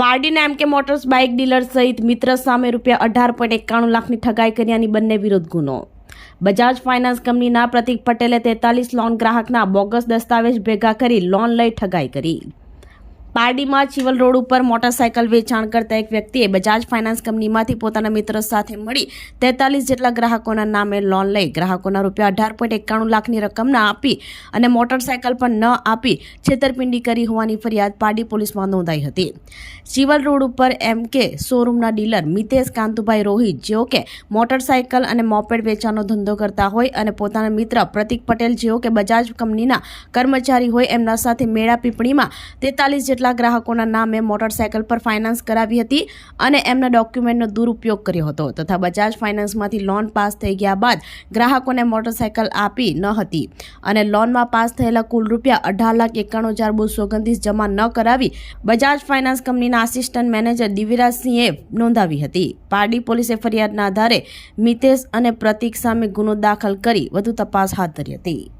પાર્ટીના એમ કે motors bike dealer સહિત મિત્ર સામે રૂપિયા અઢાર પોઈન્ટ એકાણું લાખની ઠગાઈ કર્યાની બંને વિરુદ્ધ ગુનો. બજાજ ફાઇનાન્સ કંપનીના પ્રતિક પટેલે તેતાલીસ લોન ગ્રાહકના બોગસ દસ્તાવેજ ભેગા કરી લોન લઈ ઠગાઈ કરી. પારડીમાં ચિવલ રોડ ઉપર મોટરસાયકલ વેચાણ કરતા એક વ્યક્તિએ બજાજ ફાઇનાન્સ કંપનીમાંથી પોતાના મિત્ર સાથે મળી તેતાલીસ જેટલા ગ્રાહકોના નામે લોન લઈ ગ્રાહકોના રૂપિયા અઢાર પોઈન્ટ એકાણું લાખની રકમ ના આપી અને મોટરસાયકલ પણ ન આપી છેતરપિંડી કરી હોવાની ફરિયાદ પારડી પોલીસમાં નોંધાઈ હતી. ચિવલ રોડ ઉપર એમ કે શોરૂમના ડીલર મિતેશ કાંતુભાઈ રોહિત, જેઓ કે મોટરસાયકલ અને મોપેડ વેચાણનો ધંધો કરતા હોય અને પોતાના મિત્ર પ્રતિક પટેલ, જેઓ કે બજાજ કંપનીના કર્મચારી હોય, એમના સાથે મેળા પીપળીમાં તેતાલીસ જેટલા ગ્રાહકોના નામે મોટરસાયકલ પર ફાઇનાન્સ કરાવી હતી અને એમના ડોક્યુમેન્ટનો દુરુપયોગ કર્યો હતો તથા બજાજ ફાઇનાન્સમાંથી લોન પાસ થઈ ગયા બાદ ગ્રાહકોને મોટરસાયકલ આપી ન હતી. અને લોનમાં પાસ થયેલા કુલ રૂપિયા અઢાર લાખ એકાણું હજાર બસો ઓગણત્રીસ જમા ન કરાવી બજાજ ફાઇનાન્સ કંપનીના આસિસ્ટન્ટ મેનેજર દિવ્યરાજસિંહે નોંધાવી હતી. પારડી પોલીસે ફરિયાદના આધારે મિતેશ અને પ્રતિક સામે ગુનો દાખલ કરી વધુ તપાસ હાથ ધરી હતી.